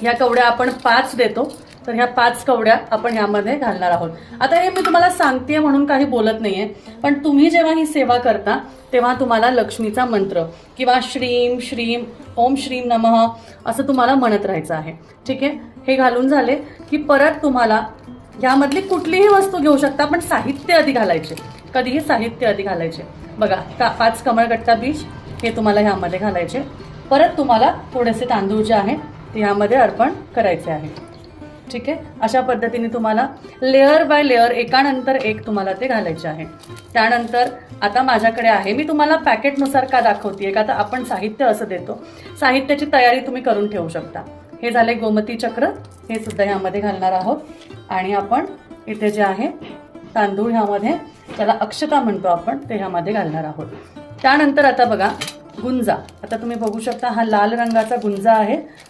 ह्या कवड्या आपण पाच देतो. तर ह्या पाच कवड्या आपण ह्यामध्ये घालणार आहोत. आता हे मी तुम्हाला सांगते म्हणून काही बोलत नाहीये. पण तुम्ही जेव्हा ही सेवा करता तेव्हा तुम्हाला लक्ष्मीचा मंत्र किंवा श्रीम श्रीम ओम श्रीम नमः असं तुम्हाला म्हणत राहायचं आहे. ठीक आहे? हे घालून झाले की परत तुम्हाला ह्यामधली कुठलीही वस्तू घेऊ शकता पण साहित्य आधी घालायचे. कधीही साहित्य आधी घालायचे. बघा का पाच कमळगट्टा बीज हे तुम्हाला ह्यामध्ये घालायचे. परत तुम्हाला थोडेसे तांदूळ जे आहे ते ह्यामध्ये अर्पण करायचे आहे. ठीक आहे? अशा पद्धतीने तुम्हाला लेअर बाय लेअर एकानंतर एक तुम्हाला ते घालायचे आहे. त्यानंतर आता माझ्याकडे आहे. मी तुम्हाला पॅकेटनुसार का दाखवते का तर आपण साहित्य असं देतो? साहित्याची तयारी तुम्ही करून ठेवू शकता. हे झाले गोमती चक्र. हे सुद्धा ह्यामध्ये घालणार आहोत. आणि आपण इथे जे आहे तांदूळ ह्यामध्ये त्याला अक्षता म्हणतो आपण ते ह्यामध्ये घालणार आहोत. त्यानंतर आता बघा गुंजा. आता तुम्ही बघू शकता हा लाल रंगाचा गुंजा आहे.